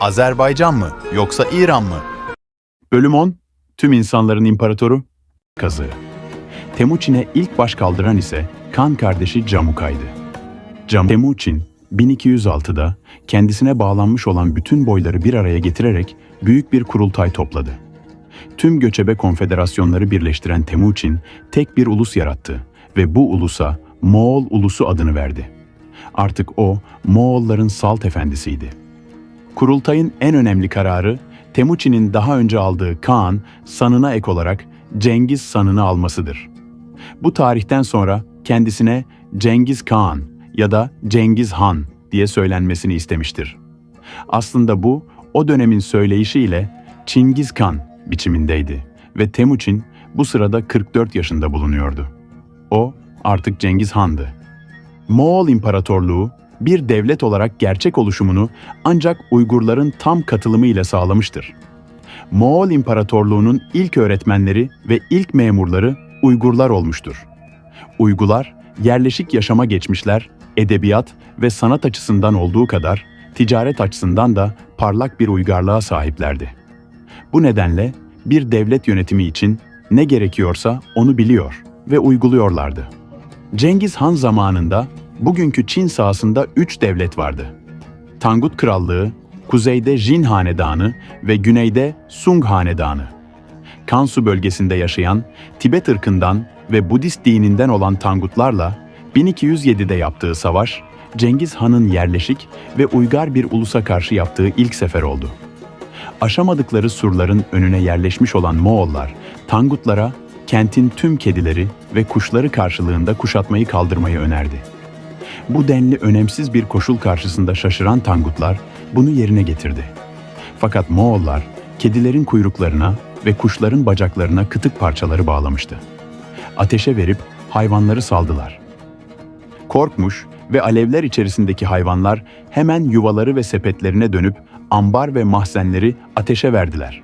Azerbaycan mı yoksa İran mı? Bölüm 10 Tüm insanların imparatoru Kazığı Temuçin'e ilk baş kaldıran ise kan kardeşi Camukay'dı. Cam Temuçin 1206'da kendisine bağlanmış olan bütün boyları bir araya getirerek büyük bir kurultay topladı. Tüm göçebe konfederasyonları birleştiren Temuçin tek bir ulus yarattı ve bu ulusa Moğol ulusu adını verdi. Artık o Moğolların salt efendisiydi. Kurultayın en önemli kararı Temuçin'in daha önce aldığı Kaan sanına ek olarak Cengiz sanını almasıdır. Bu tarihten sonra kendisine Cengiz Kağan ya da Cengiz Han diye söylenmesini istemiştir. Aslında bu o dönemin söyleyişiyle Çingiz Kan biçimindeydi ve Temuçin bu sırada 44 yaşında bulunuyordu. O artık Cengiz Han'dı. Moğol İmparatorluğu bir devlet olarak gerçek oluşumunu ancak Uygurların tam katılımı ile sağlamıştır. Moğol İmparatorluğu'nun ilk öğretmenleri ve ilk memurları Uygurlar olmuştur. Uygular yerleşik yaşama geçmişler, edebiyat ve sanat açısından olduğu kadar ticaret açısından da parlak bir uygarlığa sahiplerdi. Bu nedenle bir devlet yönetimi için ne gerekiyorsa onu biliyor ve uyguluyorlardı. Cengiz Han zamanında bugünkü Çin sahasında üç devlet vardı. Tangut Krallığı, kuzeyde Jin Hanedanı ve güneyde Sung Hanedanı. Kansu bölgesinde yaşayan, Tibet ırkından ve Budist dininden olan Tangutlarla 1207'de yaptığı savaş, Cengiz Han'ın yerleşik ve uygar bir ulusa karşı yaptığı ilk sefer oldu. Aşamadıkları surların önüne yerleşmiş olan Moğollar, Tangutlara kentin tüm kedileri ve kuşları karşılığında kuşatmayı kaldırmayı önerdi. Bu denli önemsiz bir koşul karşısında şaşıran Tangutlar bunu yerine getirdi. Fakat Moğollar kedilerin kuyruklarına ve kuşların bacaklarına kıtık parçaları bağlamıştı. Ateşe verip hayvanları saldılar. Korkmuş ve alevler içerisindeki hayvanlar hemen yuvaları ve sepetlerine dönüp ambar ve mahzenleri ateşe verdiler.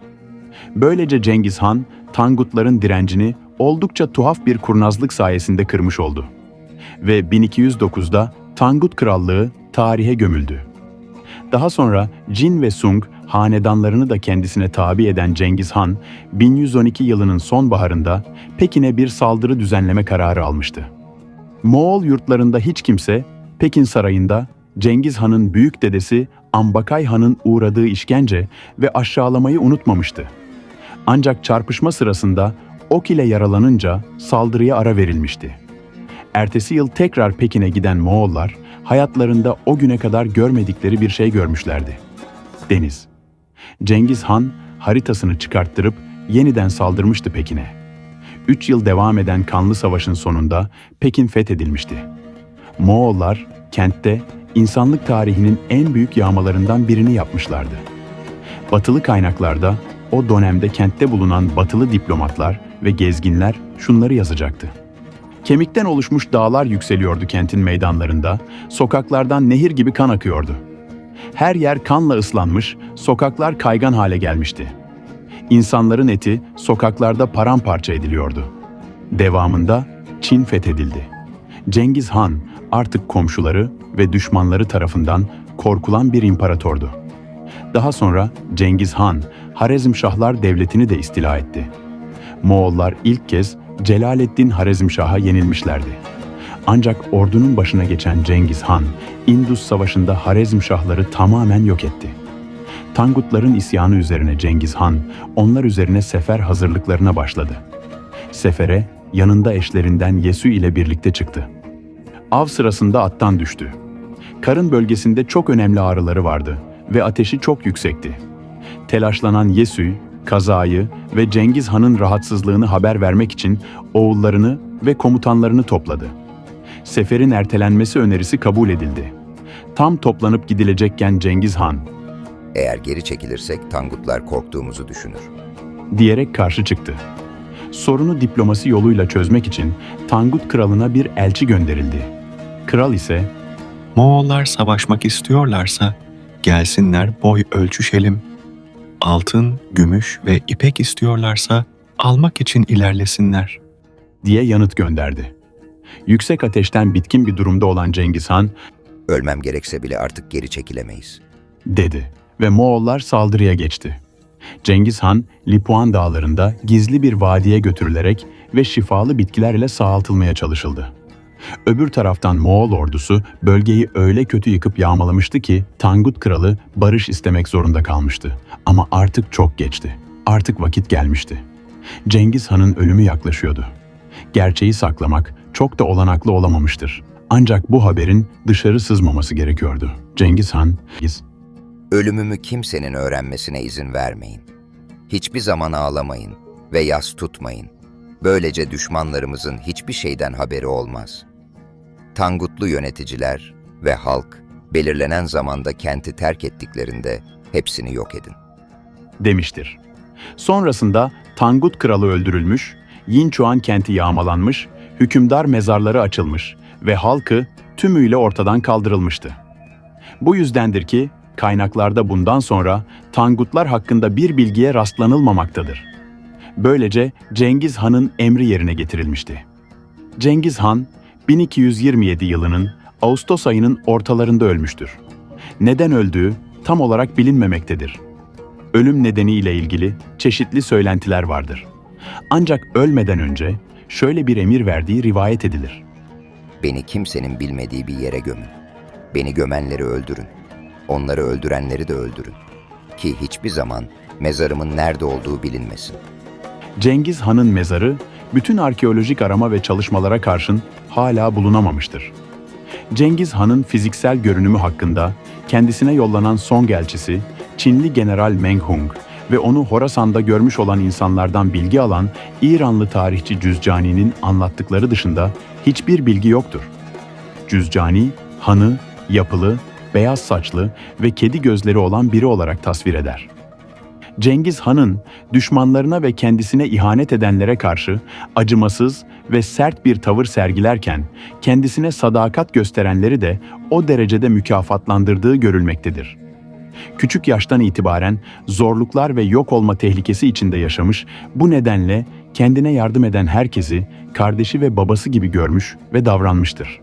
Böylece Cengiz Han, Tangutların direncini oldukça tuhaf bir kurnazlık sayesinde kırmış oldu. Ve 1209'da Tangut Krallığı tarihe gömüldü. Daha sonra Jin ve Sung hanedanlarını da kendisine tabi eden Cengiz Han, 1112 yılının sonbaharında Pekin'e bir saldırı düzenleme kararı almıştı. Moğol yurtlarında hiç kimse Pekin sarayında Cengiz Han'ın büyük dedesi Ambakay Han'ın uğradığı işkence ve aşağılamayı unutmamıştı. Ancak çarpışma sırasında ok ile yaralanınca saldırıya ara verilmişti. Ertesi yıl tekrar Pekin'e giden Moğollar hayatlarında o güne kadar görmedikleri bir şey görmüşlerdi. Deniz. Cengiz Han haritasını çıkarttırıp yeniden saldırmıştı Pekin'e. Üç yıl devam eden kanlı savaşın sonunda Pekin fethedilmişti. Moğollar kentte insanlık tarihinin en büyük yağmalarından birini yapmışlardı. Batılı kaynaklarda o dönemde kentte bulunan batılı diplomatlar ve gezginler şunları yazacaktı. Kemikten oluşmuş dağlar yükseliyordu kentin meydanlarında, sokaklardan nehir gibi kan akıyordu. Her yer kanla ıslanmış, sokaklar kaygan hale gelmişti. İnsanların eti sokaklarda paramparça ediliyordu. Devamında Çin fethedildi. Cengiz Han artık komşuları ve düşmanları tarafından korkulan bir imparatordu. Daha sonra Cengiz Han, Harezmşahlar devletini de istila etti. Moğollar ilk kez Celaleddin Harezmşah'a yenilmişlerdi. Ancak ordunun başına geçen Cengiz Han, Indus Savaşı'nda Harezmşahları tamamen yok etti. Tangutların isyanı üzerine Cengiz Han, onlar üzerine sefer hazırlıklarına başladı. Sefere yanında eşlerinden Yesu ile birlikte çıktı. Av sırasında attan düştü. Karın bölgesinde çok önemli ağrıları vardı ve ateşi çok yüksekti. Telaşlanan Yesu, kazayı ve Cengiz Han'ın rahatsızlığını haber vermek için oğullarını ve komutanlarını topladı. Seferin ertelenmesi önerisi kabul edildi. Tam toplanıp gidilecekken Cengiz Han, Eğer geri çekilirsek Tangutlar korktuğumuzu düşünür. diyerek karşı çıktı. Sorunu diplomasi yoluyla çözmek için Tangut kralına bir elçi gönderildi. Kral ise Moğollar savaşmak istiyorlarsa gelsinler boy ölçüşelim. Altın, gümüş ve ipek istiyorlarsa almak için ilerlesinler. diye yanıt gönderdi. Yüksek ateşten bitkin bir durumda olan Cengiz Han Ölmem gerekse bile artık geri çekilemeyiz. dedi ve Moğollar saldırıya geçti. Cengiz Han, Lipuan dağlarında gizli bir vadiye götürülerek ve şifalı bitkiler ile sağaltılmaya çalışıldı. Öbür taraftan Moğol ordusu bölgeyi öyle kötü yıkıp yağmalamıştı ki Tangut kralı barış istemek zorunda kalmıştı. Ama artık çok geçti. Artık vakit gelmişti. Cengiz Han'ın ölümü yaklaşıyordu. Gerçeği saklamak çok da olanaklı olamamıştır. Ancak bu haberin dışarı sızmaması gerekiyordu. Cengiz Han, Ölümümü kimsenin öğrenmesine izin vermeyin. Hiçbir zaman ağlamayın ve yas tutmayın. Böylece düşmanlarımızın hiçbir şeyden haberi olmaz. Tangutlu yöneticiler ve halk belirlenen zamanda kenti terk ettiklerinde hepsini yok edin. demiştir. Sonrasında Tangut kralı öldürülmüş, Yinchuan kenti yağmalanmış, hükümdar mezarları açılmış ve halkı tümüyle ortadan kaldırılmıştı. Bu yüzdendir ki kaynaklarda bundan sonra Tangutlar hakkında bir bilgiye rastlanılmamaktadır. Böylece Cengiz Han'ın emri yerine getirilmişti. Cengiz Han 1227 yılının Ağustos ayının ortalarında ölmüştür. Neden öldüğü tam olarak bilinmemektedir ölüm nedeniyle ilgili çeşitli söylentiler vardır. Ancak ölmeden önce şöyle bir emir verdiği rivayet edilir. Beni kimsenin bilmediği bir yere gömün. Beni gömenleri öldürün. Onları öldürenleri de öldürün. Ki hiçbir zaman mezarımın nerede olduğu bilinmesin. Cengiz Han'ın mezarı bütün arkeolojik arama ve çalışmalara karşın hala bulunamamıştır. Cengiz Han'ın fiziksel görünümü hakkında kendisine yollanan son elçisi Çinli General Meng Hung ve onu Horasan'da görmüş olan insanlardan bilgi alan İranlı tarihçi Cüzcani'nin anlattıkları dışında hiçbir bilgi yoktur. Cüzcani, Han'ı yapılı, beyaz saçlı ve kedi gözleri olan biri olarak tasvir eder. Cengiz Han'ın düşmanlarına ve kendisine ihanet edenlere karşı acımasız ve sert bir tavır sergilerken kendisine sadakat gösterenleri de o derecede mükafatlandırdığı görülmektedir. Küçük yaştan itibaren zorluklar ve yok olma tehlikesi içinde yaşamış, bu nedenle kendine yardım eden herkesi kardeşi ve babası gibi görmüş ve davranmıştır.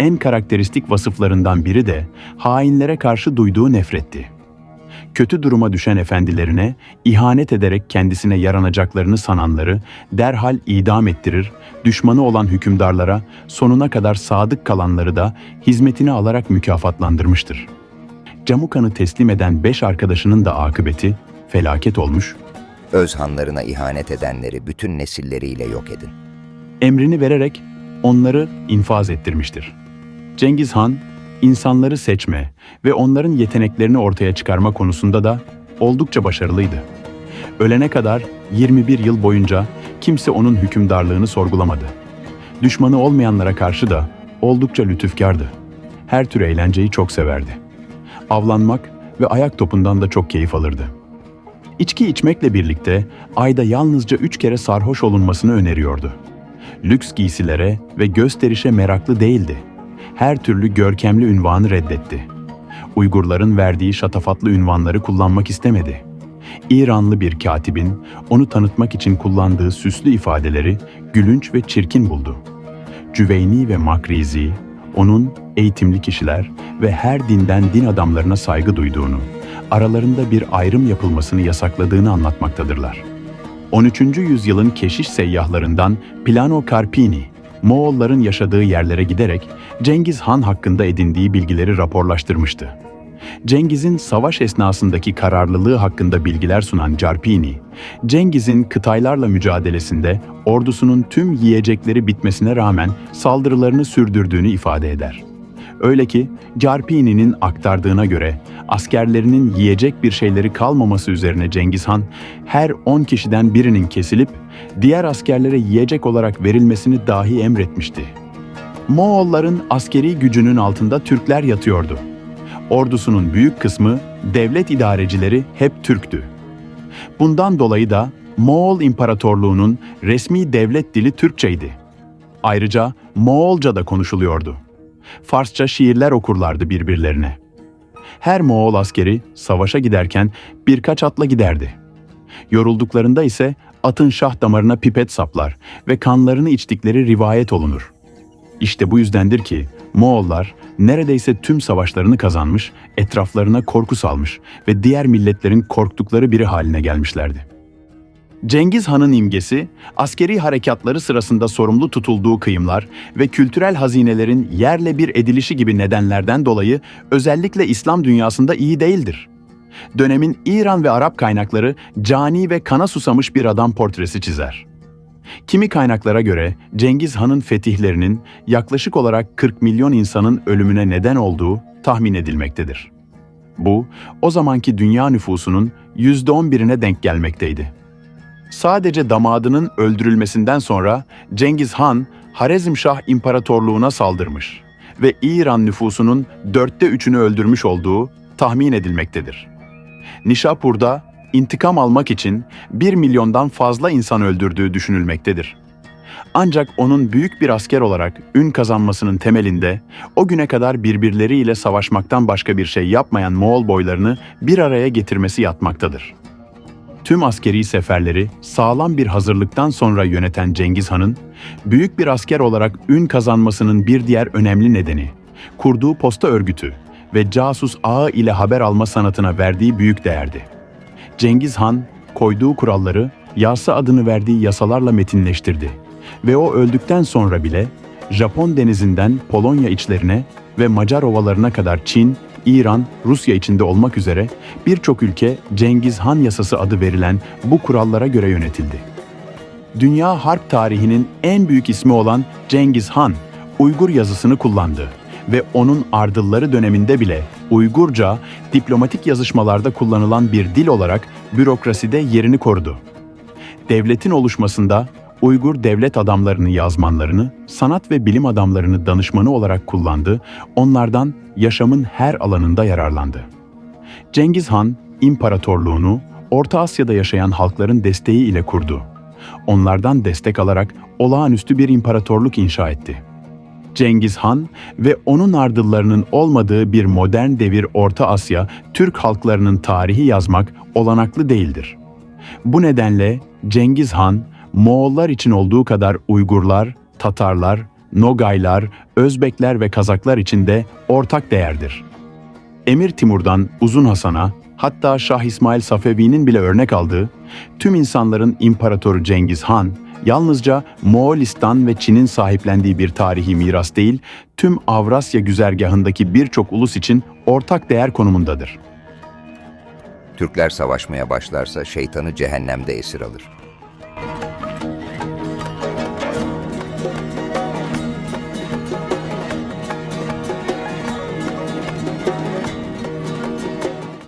En karakteristik vasıflarından biri de hainlere karşı duyduğu nefretti kötü duruma düşen efendilerine, ihanet ederek kendisine yaranacaklarını sananları derhal idam ettirir, düşmanı olan hükümdarlara sonuna kadar sadık kalanları da hizmetine alarak mükafatlandırmıştır. Camukan'ı teslim eden beş arkadaşının da akıbeti felaket olmuş, Öz hanlarına ihanet edenleri bütün nesilleriyle yok edin. emrini vererek onları infaz ettirmiştir. Cengiz Han, insanları seçme ve onların yeteneklerini ortaya çıkarma konusunda da oldukça başarılıydı. Ölene kadar 21 yıl boyunca kimse onun hükümdarlığını sorgulamadı. Düşmanı olmayanlara karşı da oldukça lütufkardı. Her tür eğlenceyi çok severdi. Avlanmak ve ayak topundan da çok keyif alırdı. İçki içmekle birlikte ayda yalnızca üç kere sarhoş olunmasını öneriyordu. Lüks giysilere ve gösterişe meraklı değildi. Her türlü görkemli ünvanı reddetti. Uygurların verdiği şatafatlı ünvanları kullanmak istemedi. İranlı bir katibin onu tanıtmak için kullandığı süslü ifadeleri gülünç ve çirkin buldu. Cüveyni ve Makrizi, onun eğitimli kişiler ve her dinden din adamlarına saygı duyduğunu, aralarında bir ayrım yapılmasını yasakladığını anlatmaktadırlar. 13. yüzyılın keşiş seyyahlarından Plano Carpini, Moğolların yaşadığı yerlere giderek Cengiz Han hakkında edindiği bilgileri raporlaştırmıştı. Cengiz'in savaş esnasındaki kararlılığı hakkında bilgiler sunan Carpini, Cengiz'in kıtaylarla mücadelesinde ordusunun tüm yiyecekleri bitmesine rağmen saldırılarını sürdürdüğünü ifade eder. Öyle ki Carpini'nin aktardığına göre askerlerinin yiyecek bir şeyleri kalmaması üzerine Cengiz Han her 10 kişiden birinin kesilip diğer askerlere yiyecek olarak verilmesini dahi emretmişti. Moğolların askeri gücünün altında Türkler yatıyordu. Ordusunun büyük kısmı devlet idarecileri hep Türktü. Bundan dolayı da Moğol İmparatorluğu'nun resmi devlet dili Türkçeydi. Ayrıca Moğolca da konuşuluyordu. Farsça şiirler okurlardı birbirlerine. Her Moğol askeri savaşa giderken birkaç atla giderdi. Yorulduklarında ise atın şah damarına pipet saplar ve kanlarını içtikleri rivayet olunur. İşte bu yüzdendir ki Moğollar neredeyse tüm savaşlarını kazanmış, etraflarına korku salmış ve diğer milletlerin korktukları biri haline gelmişlerdi. Cengiz Han'ın imgesi, askeri harekatları sırasında sorumlu tutulduğu kıyımlar ve kültürel hazinelerin yerle bir edilişi gibi nedenlerden dolayı özellikle İslam dünyasında iyi değildir. Dönemin İran ve Arap kaynakları cani ve kana susamış bir adam portresi çizer. Kimi kaynaklara göre Cengiz Han'ın fetihlerinin yaklaşık olarak 40 milyon insanın ölümüne neden olduğu tahmin edilmektedir. Bu, o zamanki dünya nüfusunun %11'ine denk gelmekteydi. Sadece damadının öldürülmesinden sonra Cengiz Han, Harezmşah İmparatorluğuna saldırmış ve İran nüfusunun dörtte üçünü öldürmüş olduğu tahmin edilmektedir. Nişapur'da intikam almak için 1 milyondan fazla insan öldürdüğü düşünülmektedir. Ancak onun büyük bir asker olarak ün kazanmasının temelinde o güne kadar birbirleriyle savaşmaktan başka bir şey yapmayan Moğol boylarını bir araya getirmesi yatmaktadır. Tüm askeri seferleri sağlam bir hazırlıktan sonra yöneten Cengiz Han'ın, büyük bir asker olarak ün kazanmasının bir diğer önemli nedeni, kurduğu posta örgütü ve casus ağı ile haber alma sanatına verdiği büyük değerdi. Cengiz Han, koyduğu kuralları, Yasa adını verdiği yasalarla metinleştirdi ve o öldükten sonra bile Japon denizinden Polonya içlerine ve Macar ovalarına kadar Çin, İran, Rusya içinde olmak üzere birçok ülke Cengiz Han yasası adı verilen bu kurallara göre yönetildi. Dünya harp tarihinin en büyük ismi olan Cengiz Han, Uygur yazısını kullandı ve onun ardılları döneminde bile Uygurca diplomatik yazışmalarda kullanılan bir dil olarak bürokraside yerini korudu. Devletin oluşmasında Uygur devlet adamlarını yazmanlarını, sanat ve bilim adamlarını danışmanı olarak kullandı, onlardan yaşamın her alanında yararlandı. Cengiz Han, imparatorluğunu Orta Asya'da yaşayan halkların desteği ile kurdu. Onlardan destek alarak olağanüstü bir imparatorluk inşa etti. Cengiz Han ve onun ardıllarının olmadığı bir modern devir Orta Asya, Türk halklarının tarihi yazmak olanaklı değildir. Bu nedenle Cengiz Han, Moğollar için olduğu kadar Uygurlar, Tatarlar, Nogaylar, Özbekler ve Kazaklar için de ortak değerdir. Emir Timur'dan Uzun Hasan'a, hatta Şah İsmail Safevi'nin bile örnek aldığı, tüm insanların imparatoru Cengiz Han, yalnızca Moğolistan ve Çin'in sahiplendiği bir tarihi miras değil, tüm Avrasya güzergahındaki birçok ulus için ortak değer konumundadır. Türkler savaşmaya başlarsa şeytanı cehennemde esir alır.